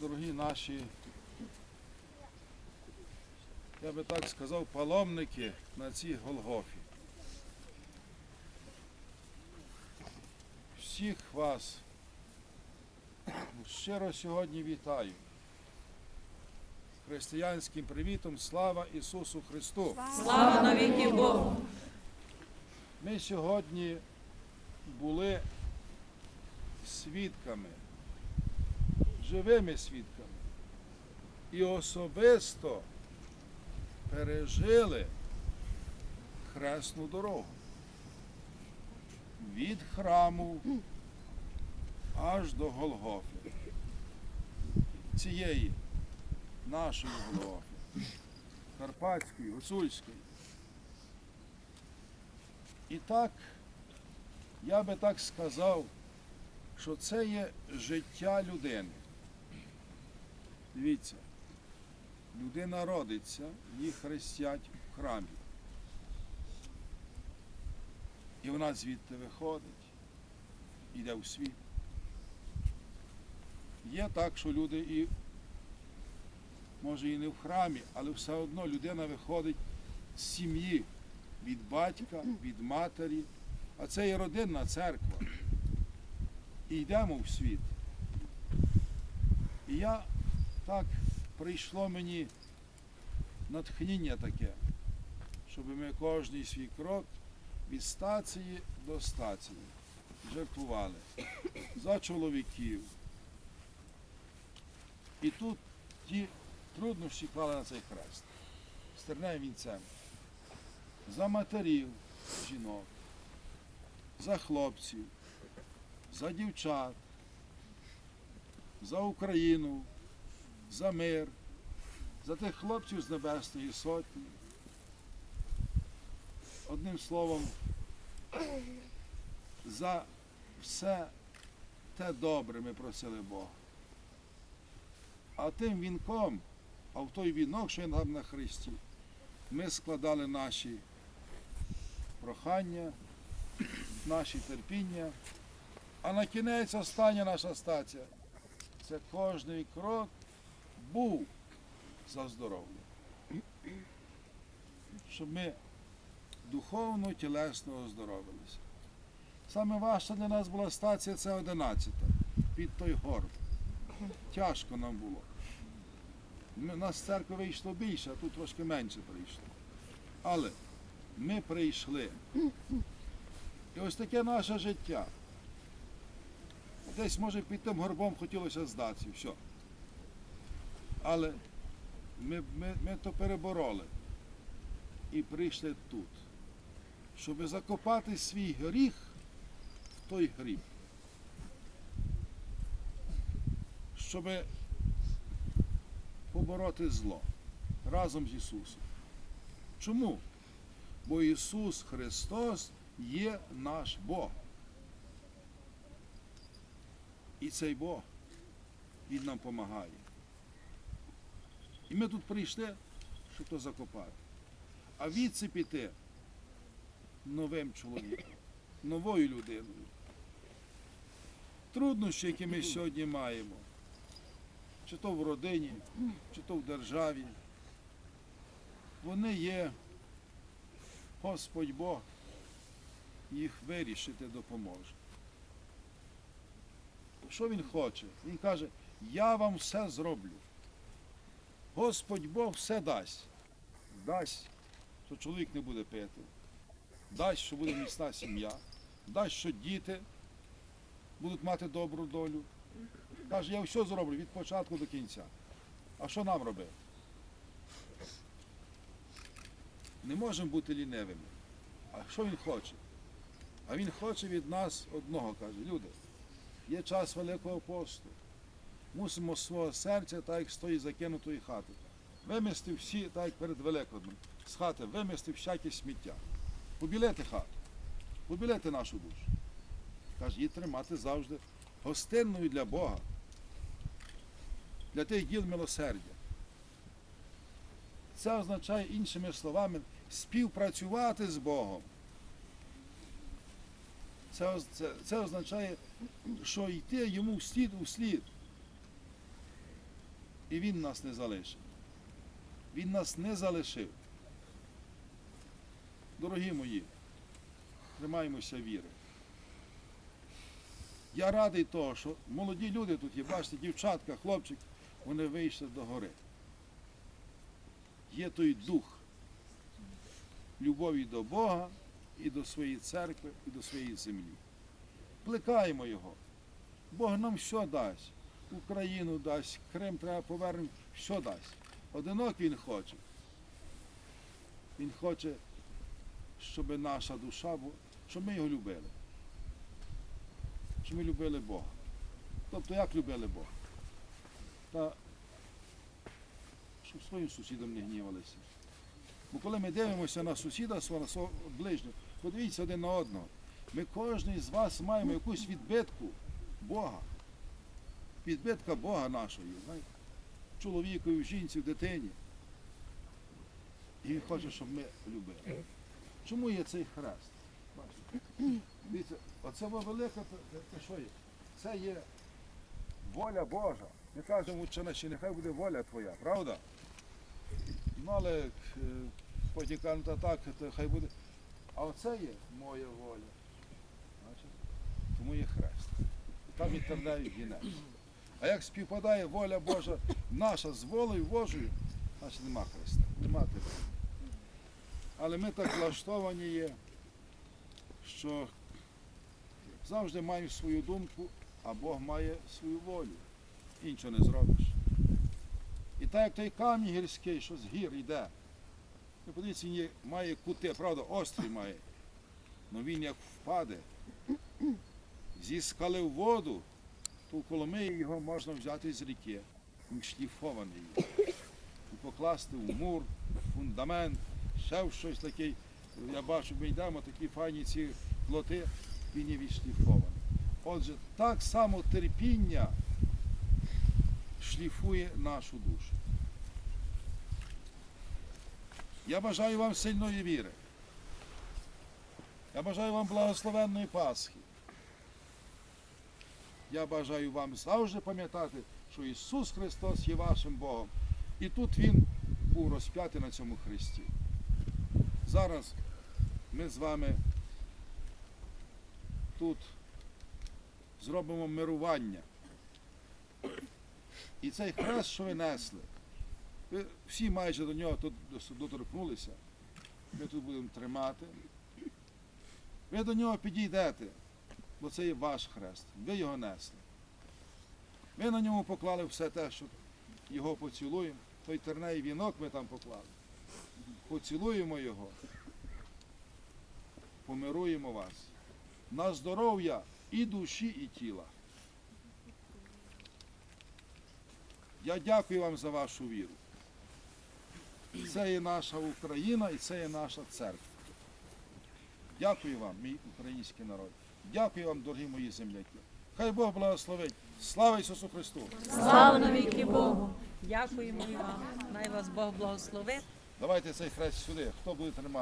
дорогі наші, я би так сказав, паломники на цій Голгофі. Всіх вас щиро сьогодні вітаю. Християнським привітом слава Ісусу Христу! Слава навіки Богу! Ми сьогодні були свідками, живими свідками і особисто пережили хресну дорогу від храму аж до Голгофи. Цієї нашої Голгофи, Карпатської, Гуцульської. І так, я би так сказав, що це є життя людини. Дивіться, людина родиться, її хрестять в храмі. І вона звідти виходить, іде у світ. Є так, що люди і, може, і не в храмі, але все одно людина виходить з сім'ї від батька, від матері, а це є родинна церква. І йдемо в світ. І я так прийшло мені натхнення таке, щоб ми кожний свій крок від стації до стації жертвували за чоловіків. І тут ті труднощі клали на цей хрест. Стерневим вінцем за матерів жінок, за хлопців, за дівчат, за Україну, за мир, за тих хлопців з Небесної Сотні. Одним словом, за все те добре ми просили Бога. А тим вінком, а в той вінок, що є нам на Христі, ми складали наші прохання, наші терпіння. А на кінець остання наша стація. Це кожний крок був за здоров'я. Щоб ми духовно, тілесно оздоровилися. Саме важча для нас була стація це 11 під той горб. Тяжко нам було. Ми- Нас з церкви вийшло більше, а тут трошки менше прийшло. Але ми прийшли. І ось таке наше життя. Десь, може, під тим горбом хотілося здатися, все. Але ми, ми, ми то перебороли і прийшли тут, щоб закопати свій гріх в той гріб. Щоб побороти зло разом з Ісусом. Чому? Бо Ісус Христос є наш Бог. І цей Бог, Він нам допомагає. І ми тут прийшли, щоб то закопати. А відси піти новим чоловіком, новою людиною. Труднощі, які ми сьогодні маємо, чи то в родині, чи то в державі, вони є Господь Бог їх вирішити допоможе. Що він хоче? Він каже, я вам все зроблю. Господь Бог все дасть. Дасть, що чоловік не буде пити, дасть, що буде міцна сім'я, дасть, що діти будуть мати добру долю. Каже, я все зроблю від початку до кінця. А що нам робити? Не можемо бути лінивими. А що він хоче? А він хоче від нас одного, каже, люди, є час Великого посту. Мусимо з свого серця, так як з тої закинутої хати. Вимести всі, так як перед Великоднем, з хати вимести всяке сміття. Побілити хату, побілити нашу душу. Каже, її тримати завжди гостинною для Бога, для тих діл милосердя. Це означає, іншими словами, співпрацювати з Богом. Це, це, це означає, що йти йому вслід у слід. І Він нас не залишив. Він нас не залишив. Дорогі мої, тримаємося віри. Я радий того, що молоді люди тут є, бачите, дівчатка, хлопчик, вони вийшли до гори. Є той дух любові до Бога і до своєї церкви, і до своєї землі. Плекаємо його. Бог нам що дасть? Україну дасть, Крим треба повернути, що дасть? Одинок він хоче. Він хоче, щоб наша душа, щоб ми його любили. Щоб ми любили Бога. Тобто як любили Бога? Та щоб своїм сусідам не гнівалися. Бо коли ми дивимося на сусіда свого ближнього, подивіться один на одного. Ми кожен з вас маємо якусь відбитку Бога. Відбитка Бога нашої? Чоловікові, жінці, дитині. І він хоче, щоб ми любили. Чому є цей хрест? Бачите? Оце велика, це, що є? Це є воля Божа. Ми кажемо, наче нехай буде воля твоя, правда? Ну, але потім «Та так, то хай буде. А оце є моя воля. Бачите? Тому є хрест. Там і терляють вінець. А як співпадає воля Божа наша з волею Божою, значить нема хреста, нема тебе. Але ми так влаштовані є, що завжди маємо свою думку, а Бог має свою волю. Іншого не зробиш. І так як той камінь гірський, що з гір йде. Ви подивіться, він має кути, правда, острий має. але він як впаде зі скали в воду, в Коломиї його можна взяти з ріки. Він шліфований. І покласти в мур, фундамент, ще в щось таке. Я бачу, ми йдемо такі файні ці плоти, він є відшліфований. Отже, так само терпіння шліфує нашу душу. Я бажаю вам сильної віри. Я бажаю вам благословенної Пасхи. Я бажаю вам завжди пам'ятати, що Ісус Христос є вашим Богом. І тут Він був розп'ятий на цьому хресті. Зараз ми з вами тут зробимо мирування. І цей хрест, що ви несли, ви всі майже до нього тут доторкнулися. Ми тут будемо тримати. Ви до нього підійдете, бо це є ваш хрест. Ви його несли. Ми на ньому поклали все те, що його поцілуємо. Той терней вінок ми там поклали. Поцілуємо його. Помируємо вас. На здоров'я і душі, і тіла. Я дякую вам за вашу віру. Це є наша Україна і це є наша церква. Дякую вам, мій український народ. Дякую вам, дорогі мої земляки. Хай Бог благословить. Слава Ісусу Христу! Слава навіки Богу. Дякуємо і вам. Най вас Бог благословить. Давайте цей хрест сюди. Хто буде тримати?